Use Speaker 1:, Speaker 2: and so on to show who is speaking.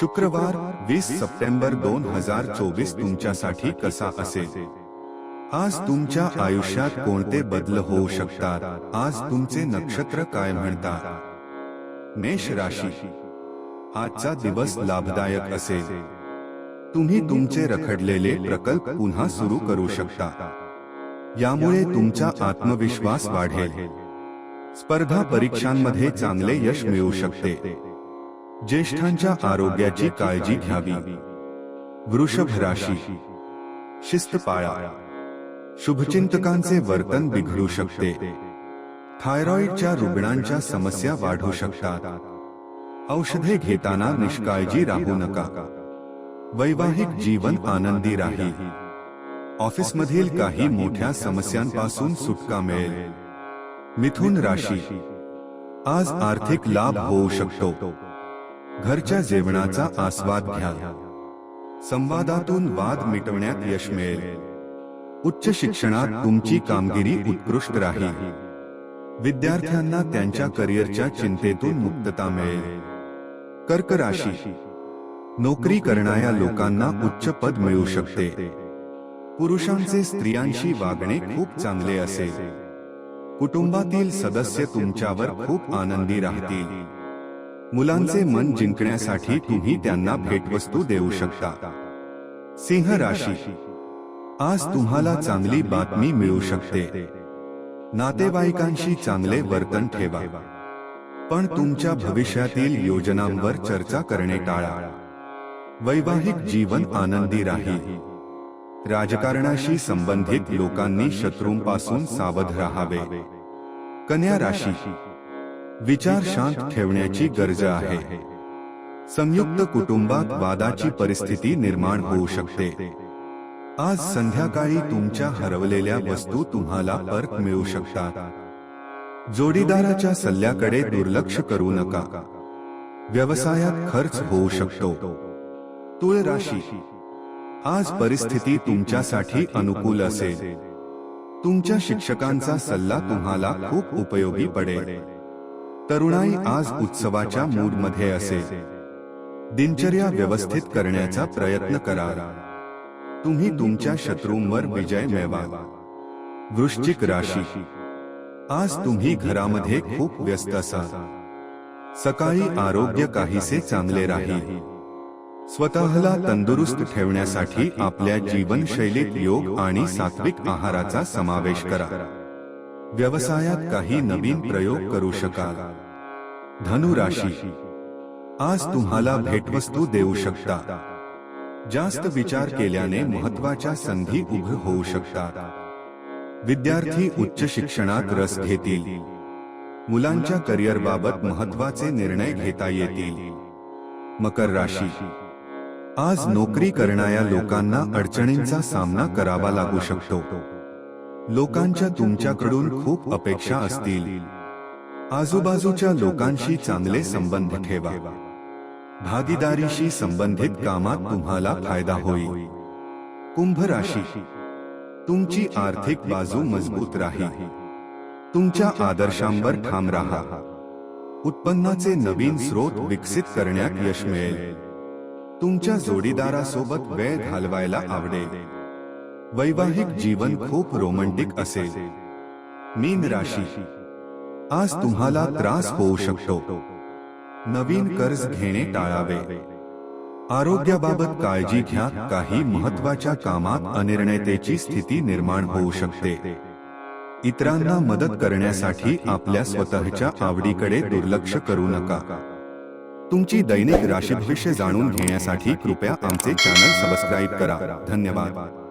Speaker 1: शुक्रवार वीस सप्टेंबर दोन हजार चोवीस तुमच्यासाठी कसा असेल? आज तुमच्या आयुष्यात कोणते बदल होऊ शकतात? आज तुमचे नक्षत्र काय म्हणतात? मेष राशी. आजचा दिवस लाभदायक असेल. तुम्ही तुमचे रखडलेले प्रकल्प पुन्हा सुरू करू शकता. यामुळे तुमचा आत्मविश्वास वाढेल. स्पर्धा परीक्षांमध्ये चांगले यश मिळू शकते. ज्येष्ठांच्या आरोग्याची काळजी घ्यावी. वृषभ राशी शिस्त पाळा शुभचिंतकांचे वर्तन बिघडू शकते. थायरॉइडच्या रुग्णांच्या समस्या वाढू शकतात. औषधे घेताना निष्काळजी राहू नका. वैवाहिक जीवन आनंदी राहील ऑफिसमधील काही मोठ्या समस्यांपासून सुटका मिळेल. मिथुन राशी. आज आर्थिक लाभ होऊ शकतो. घरच्या जेवणाचा आस्वाद घ्या. संवादातून वाद मिटवण्यात यश मिळेल. उच्च शिक्षणात तुमची कामगिरी उत्कृष्ट राहील. विद्यार्थ्यांना त्यांच्या करिअरच्या चिंतेतून मुक्तता मिळेल. कर्क राशी. नोकरी करणाऱ्या लोकांना उच्च पद मिळू शकते. पुरुषांचे स्त्रियांशी वागणे खूप चांगले असेल. कुटुंबातील सदस्य तुमच्यावर खूप आनंदी राहतील. मुलांचे मन जिंकण्यासाठी तुम्ही त्यांना भेटवस्तू देऊ शकता. सिंह राशी. आज तुम्हाला चांगली बातमी मिळू शकते. नातेवाईकांशी चांगले वर्तन ठेवा. पण तुमच्या भविष्यातील योजनांवर चर्चा करणे टाळा. वैवाहिक जीवन आनंदी राहील. राजकारणाशी संबंधित लोकांनी शत्रूंपासून सावध राहावे. कन्या राशी. विचार शांत ठेवण्याची गरज आहे. संयुक्त कुटुंबात वादाची परिस्थिती निर्माण होऊ शकते. आज संध्याकाळी तुमच्या हरवलेल्या वस्तू तुम्हाला परत मिळू शकतात. जोडीदाराच्या सल्ल्याकडे दुर्लक्ष करू नका. व्यवसायात खर्च होऊ शकतो. तुळ राशी. आज परिस्थिती तुमच्यासाठी अनुकूल असेल. तुमच्या शिक्षकांचा सल्ला तुम्हाला खूप उपयोगी पडेल. तरुणाई आज उत्सवाच्या मूडमध्ये असेल दिनचर्या व्यवस्थित करण्याचा प्रयत्न करा. तुम्ही तुमच्या शत्रूंवर विजय मिळवा. वृश्चिक राशी. आज तुम्ही घरामध्ये खूप व्यस्त असाल. सकाळी आरोग्य काहीसे चांगले राहील. स्वतःला तंदुरुस्त ठेवण्यासाठी आपल्या जीवनशैलीत योग आणि सात्विक आहाराचा समावेश करा. व्यवसायात काही नवीन प्रयोग करू शकाल. धनु राशी आज तुम्हाला भेटवस्तू देऊ शकता. जास्त विचार केल्याने महत्त्वाच्या संधी उभं होऊ शकतात. विद्यार्थी उच्च शिक्षणात रस घेतील मुलांच्या करिअर बाबत महत्त्वाचे निर्णय घेता येतील. मकर राशी. आज नोकरी करणाऱ्या लोकांना अडचणींचा सामना करावा लागू शकतो. लोकांच्या तुमच्याकडून खूप अपेक्षा असतील. आजूबाजूच्या लोकांशी चांगले संबंध ठेवा. भागीदारीशी संबंधित कामात तुम्हाला फायदा होईल. कुंभ राशी तुमची आर्थिक बाजू मजबूत राहील. तुमच्या आदर्शांवर ठाम राहा. उत्पन्नाचे नवीन स्रोत विकसित करण्यात यश मिळेल. तुमच्या जोडीदारासोबत वेळ घालवायला आवडेल. वैवाहिक जीवन खूप रोमंटिक असेल. मीन राशी. आज तुम्हाला त्रास होऊ शकतो. नवीन कर्ज घेणे टाळावे. आरोग्याबाबत काळजी घ्या काही महत्त्वाच्या कामात अनिर्णयतेची स्थिती निर्माण होऊ शकते. इतरांना मदत करण्यासाठी आपल्या स्वतःच्या आवडीकडे दुर्लक्ष करू नका. तुमची दैनिक राशी भविष्य जाणून घेण्यासाठी कृपया आमचे चॅनल सबस्क्राईब करा. धन्यवाद.